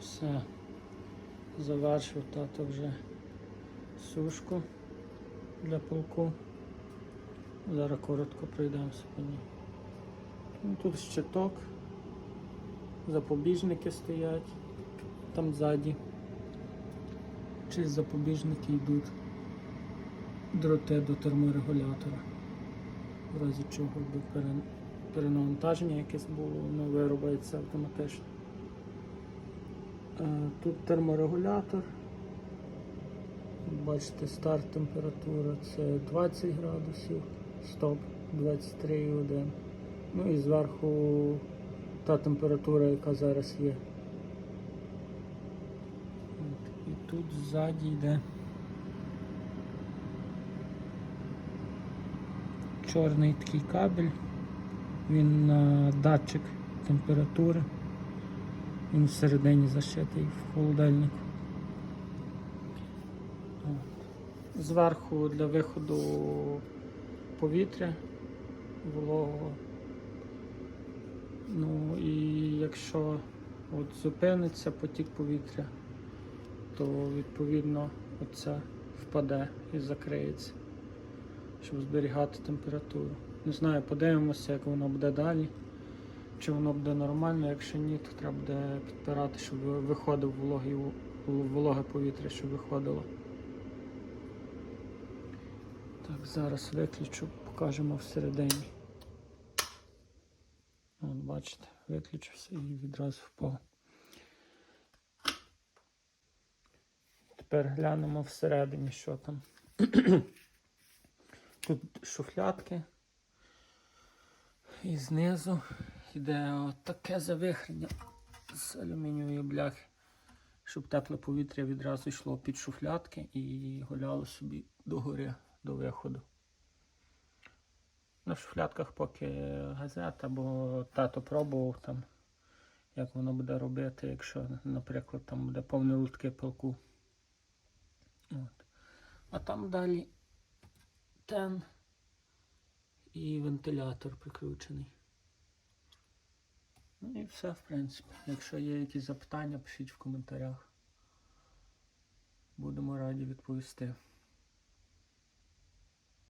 Все. Завершив тато вже сушку для полку. Зараз коротко пройдемося по. Ну, Тут щиток, запобіжники стоять там ззаді. Через запобіжники йдуть дроти до терморегулятора. В разі чого перенавантаження якесь було, воно виробиться автоматично. Е, Тут терморегулятор. Бачите, старт температура це 20 градусів, стоп 23,1. Ну і зверху та температура, яка зараз є. І тут ззаді йде чорний такий кабель. Він датчик температури. Він всередині зашитий в холодильнику. Зверху для виходу повітря вологого. Ну і якщо от зупиниться потік повітря, то відповідно оце впаде і закриється, щоб зберігати температуру. Не знаю, подивимося, як воно буде далі. Чи воно буде нормально, якщо ні, то треба буде підпирати, щоб виходив вологий, вологе повітря, щоб виходило. Так, зараз виключу, покажемо всередині. От, бачите, виключився і відразу впав. Тепер глянемо всередині, що там. Тут шуфлятки. І знизу йде таке завихрення з алюмінієвої бляхи, щоб тепле повітря відразу йшло під шуфлятки і гуляло собі догори до виходу. На шуфлятках поки газета, бо тато пробував там, як воно буде робити, якщо, наприклад, там буде повне лутки пилку. От. А там далі тен і вентилятор прикручений. Ну і все, в принципі. Якщо є якісь запитання, пишіть в коментарях. Будемо раді відповісти.